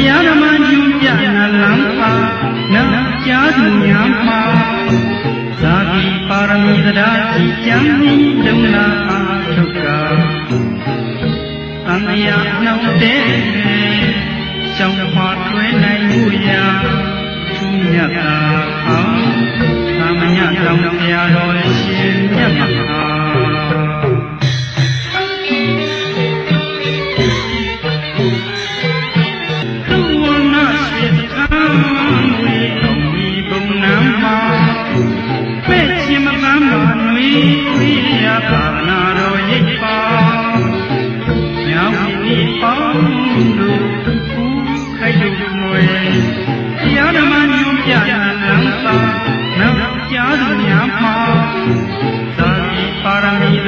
တရားဓမ္မညွှန်ပြနာလံပါနာကြားသူများမှာဇာတိပါရမီတရားကြည်ကြံဒုနာအားထုတ်ကသံဃာနှောင့်တဲ့ရှောင်းခွာတွဲနိုင်မှုရာသူမြတ်တာအောင်သမညတောင်ဆရာတော်ရှင်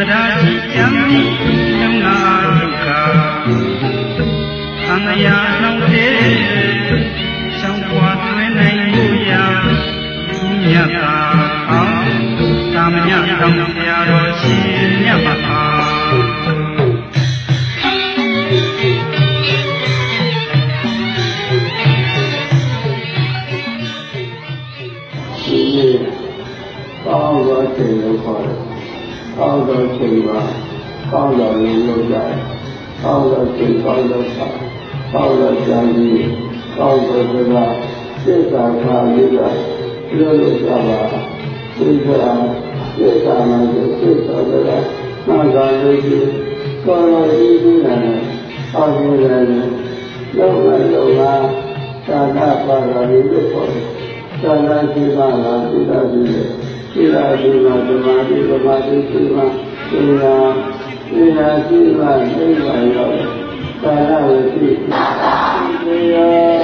ရမီတရားကြီးကျမ်းပြီးကျမ်းလာဒုက္ခသံဃာနှောင့်တဲ့ရှောင်းပွားသွင်းနိုင်မှုရာသူမြတ်တာအောင်သာမညတောင်းဆရာတော်ရှ ကောင်းသောလူလုပ်ကြတယ်။ကောင်းသောချိန်ကောင်းသောစာကောင်းသောကြံပြီးကောင်းသောစကားစိတ်သာခါလေးကပြောလို့ကြပါစိတ်သာစိတ်သာမှစိတ်သာစကားနာသာလို့ဒီကောင်းသောဤဒီနာအောင်းနေတယ်လုံးဝလုံးဝသာနာပါရမီလို့ခေါ်တယ်။သာနာရှိပါလားသိတာရှိတယ်သိတာရှိပါဓမ္မတိဓမ္မတိရှိပါ သိတာသိတာရှိပါသိပါရောသာနာဝရှိသိရော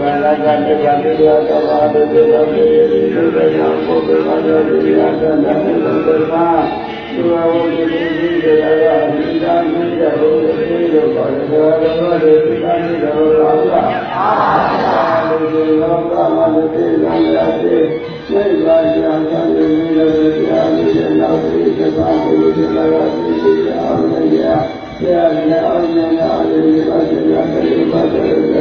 ဘာလာကတည်းကတည်းကသဘာဝတည်းကတည်းကတည်းကဘုရားဘုရားတော်ဒီအတ္တနဲ့သစ္စာ သူဝဝတိတိတေရတာဒီသာမင်းရဲ့ဘုရားရှင်တို့ဘာလဲတော်တော်တွေသိတာနေတော်လာလားလူတွေလောကမှာလည်းသိလာရတဲ့စိတ်ပါကြံကြံနေလို့တရားလေးရဲ့နောက်ပြီးသဘာဝလူတွေလာပြီးသိအောင်လည်းရဆရာနဲ့အောင်နေအောင်လည်းပါစေရတယ်ပါစေ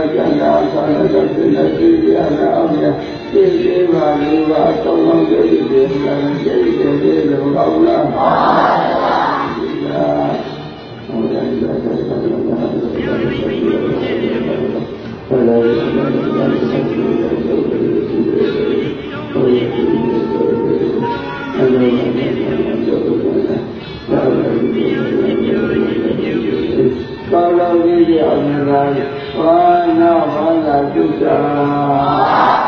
က်ကျန်တာဆန္ဒတဲ့သိတဲ့ကြရအောင်လည်းသိသိပါလူပါသုံးလုံးကြည့်တယ်လည်းကြည့်တယ်လို့ကောင်းလားပါဘုရားဟုတ်ကော ဘာ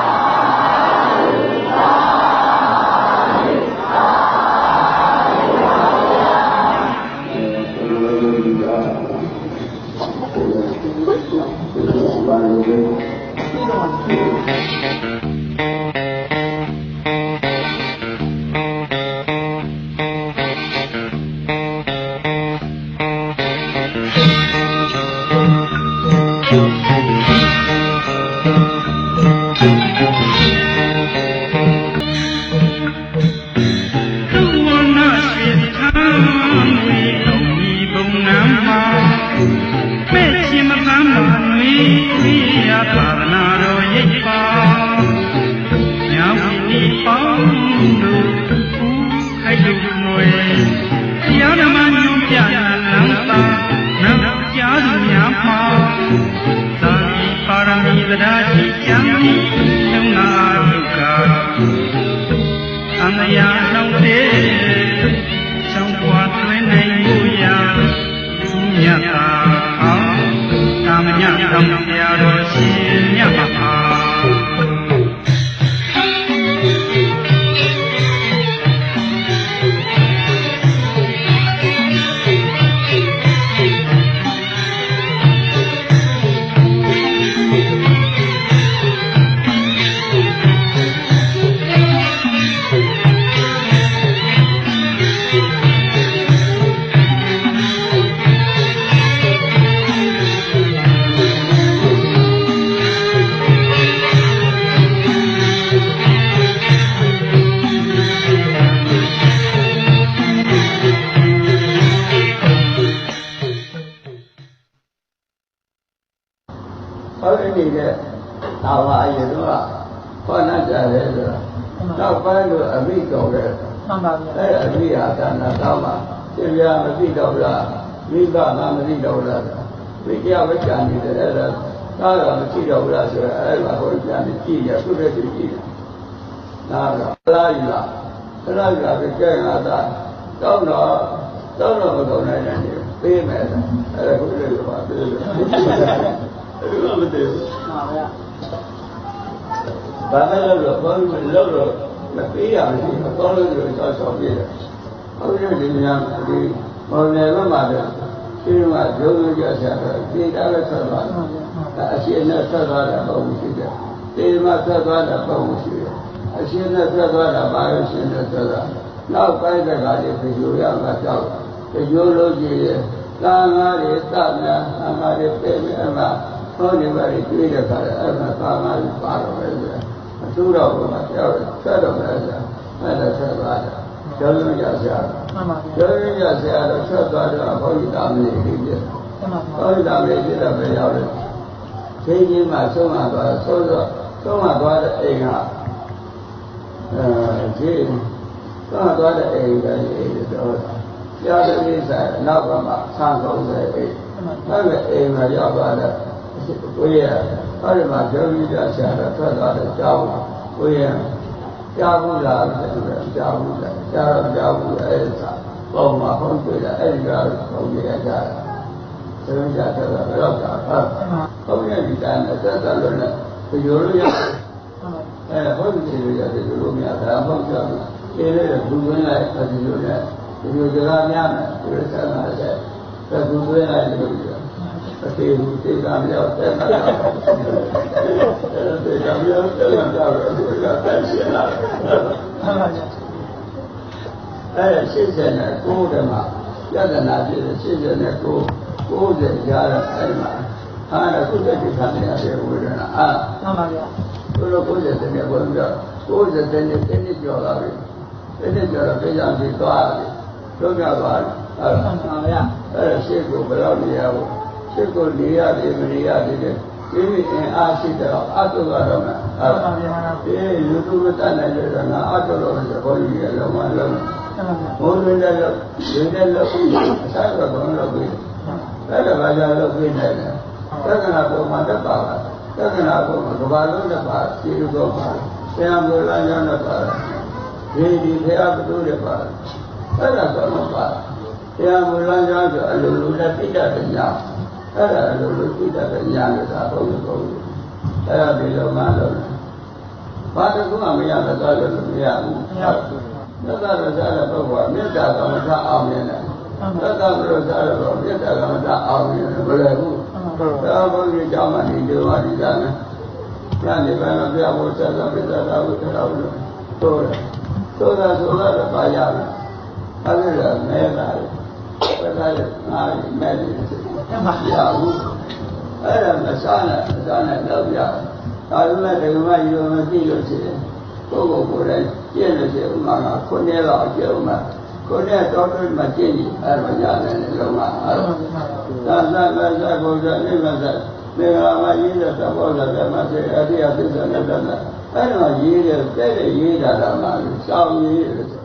နေတဲ့သာဝအရင်တော့ခေါ်နှကြတယ်ဆိုတော့နောက်ပိုင်းတော့အမိတော်တယ်မှန်ပါဗျာအဲ့အမိဟာသာနာတောင်းမှာပြပြမသိတော့လားမိဘကမသိတော့လားဒီတရားဝိကြံနေတယ်အဲ့ဒါသာတော့မသိတော့ဘူးလားဆိုတော့အဲ့ဒါဟိုပြန်ပြီးကြည့်ရသူ့ရဲ့ကြည့်ကြည့်နာတော့လာယူလာလာယူလာပြီးကျဲလာတာတောင်းတော့တောင်းတော့မတော်နိုင်တယ်ပေးမယ်အဲ့ဒါခုလေးကပါပေးလို့ အဲ့ဒါမတည်ဘူးမှန်ပါဗျာဘာပဲလို့လို့ဘာလို့လို့လို့မပေးရမရှိဘူးကောင်းလို့လို့ဆောက်ဆောက်ပြတယ်ဟုတ်ရဲ့ဒီများဒီမော်နယ်ဘက်မှာတော့ဒီမှာဒုံကြဆရာတော့ဒီတားလည်းဆက်သွားတယ်အရှင်နဲ့ဆက်သွားတာပုံရှိတယ်ဒီမှာဆက်သွားတာပုံရှိတယ်အရှင်နဲ့ဆက်သွားတာဘာလို့ရှင်နဲ့ဆက်သွားနောက်ပိုင်းကကလေးပြေရမှာကြောက်ပြေလို့ကြည့်ရဲ့သာငါတွေတတ်များသာငါတွေပြေမြဲမှာ ဟောဒီဘာတွေတွေ့တဲ့ခါအဲ့ဒါသာငါတွေပါတော့ပဲအထူးတော့ဘုရားကြောက်ဆက်တော့မယ်ဆိုအဲ့ဒါဆက်သွားတယ်ကျောင်းလုံးကြဆရာမှန်ပါဗျာကျောင်းလုံးကြဆရာတော့ဆက်သွားတော့ဘုရားတာမလေးကြီးပြမှန်ပါဘုရားတာမလေးကြီးတော့ပဲရောက်တယ်ချိန်ကြီးမှဆုံးမသွားဆုံးတော့ဆုံးမသွားတဲ့အိမ်ကအဲဒီဆုံးမသွားတဲ့အိမ်ကအိမ်တော့ကျောင်းလေးဆိုင်နောက်ကမှဆန်းကုန်တဲ့အိမ်မှန်ပါအဲ့ဒါအိမ်မှာရောက်သွားတဲ့ ကိုရအဲ့ဒီမှာကျောင်းကြီးကြဆရာတော့ထွက်သွားတဲ့ကျောင်းကိုရကြားဘူးလားကြားဘူးလားကြားတော့ကြားဘူးအဲ့ဒါပုံမှာဟုတ်ပြီလားအဲ့ဒီကပုံရကြတာသေကြတယ်တော့တာဟုတ်ရဲ့ဒီတိုင်းနဲ့သက်သက်လို့နဲ့ဒီလိုလိုရမှန်ပါအဲဟုတ်ပြီလို့ရတယ်ဒီလိုများဒါမှမဟုတ်ကြဘူးဒီလေးကဘူးသွင်းလိုက်ဒီလိုနဲ့ဒီလိုကြကားများမယ်ဒီလိုဆက်လာတဲ့ဒါဘူးသွင်းလိုက်လို့ပြောအ သေးဘူးသိတာမြောက်တဲ့တာအဲဒီကမြောက်တဲ့တာတော့ဒီကတက်ရှင်လာမှန်ပါဗျာအဲ80နဲ့9တည်းမှာယတနာပြည့်80နဲ့9 90ကြားတဲ့အဲဒီမှာအာရကုတ္တတိခံရတဲ့ဝေဒနာအာမှန်ပါဗျာသူတို့90တည်းနဲ့ဘုရား90တည်းနဲ့တင်းနှစ်ကျော်လာပြီတင်းနှစ်ကျော်တော့ပြကြပြီးသွားတယ်တို့ကြသွားတယ်အဲမှန်ပါဗျာအဲရှေ့ကိုဘယ်တော့နေရ ဘူးရှေ့ကိုနေရတယ်မနေရတယ်ဒီမိအင်အားရှိတော့အတုကတော့မှာအဲမှန်ပါဗျာဒီလူသူမတတ်နိုင်လို့ငါအတုလို့ဆိုဘုန်းကြီးကလုံးဝလုံးမှန်ပါဗျာဘုန်းကြီးလည်းလို့ဒီလည်းလို့အစားတော့ဘုန်းလို့ပြီးအဲ့ဒါဘာကြောင့်လို့ပြီးနေလဲသက္ကနာပုံမှာတက်ပါလားသက္ကနာပုံမှာကဘာလုံးတက်ပါစီလူတော့ပါဆရာမလာရမ်းတော့ပါဒီဒီဖရာဘုသူတွေပါအဲ့ဒါတော့ပါဆရာမလာရမ်းဆိုအလိုလိုနဲ့တိတတ်တဲ့ညာ အဲ့ဒါအလိုလိုတိတတ်တဲ့ညာလို့သာဘုန်းကြီးဘုန်းကြီးအဲ့ဒါဒီလိုမှလို့ဘာတကူမှမရတဲ့သားလို့မရဘူးမြတ်သာရစားတဲ့ပုဂ္ဂိုလ်ကမေတ္တာကမ္မထအောင်နေတယ်မြတ်သာရစားတဲ့ပုဂ္ဂိုလ်မေတ္တာကမ္မထအောင်နေတယ်ဘယ်လိုဘူးသာဘုန်းကြီးကြောင့်မှဒီလိုပါဒီသားနဲ့ညနေပိုင်းတော့ပြဖို့ဆက်တာပြတာတော့ဘုရားလို့ဆိုတယ်ဆိုတာဆိုတာတော့ပါရမယ်အဲ့ဒါကမဲတာလေ ဘယ်သားလဲငါမဲတယ်မှန်ပါရဘူးအဲ့ဒါမစားနဲ့မစားနဲ့တော့ပြဒါပေမဲ့ဒီမှာယူမကြည့်လို့ရှိရင်ကိုယ့်ကိုယ်ကိုယ်လည်းကျင့်လို့ရှိရင်ဥမာကခုနှစ်လောက်ကျင့်ဥမာခုနှစ်တော့တွင်းမှာကျင့်ကြည့်အဲ့ဒါရတယ်လေလုံးဝအဲ့ဒါသာသနာ့ဆက်ကိုယ်ကနိဗ္ဗာန်ဆက်မေဃာမရေးတဲ့သဘောသဓမ္မစေအရိယသစ္စာနဲ့တတ်တာအဲ့ဒါရေးတဲ့တဲ့ရေးတာတော့မှစောင်းရေးတယ်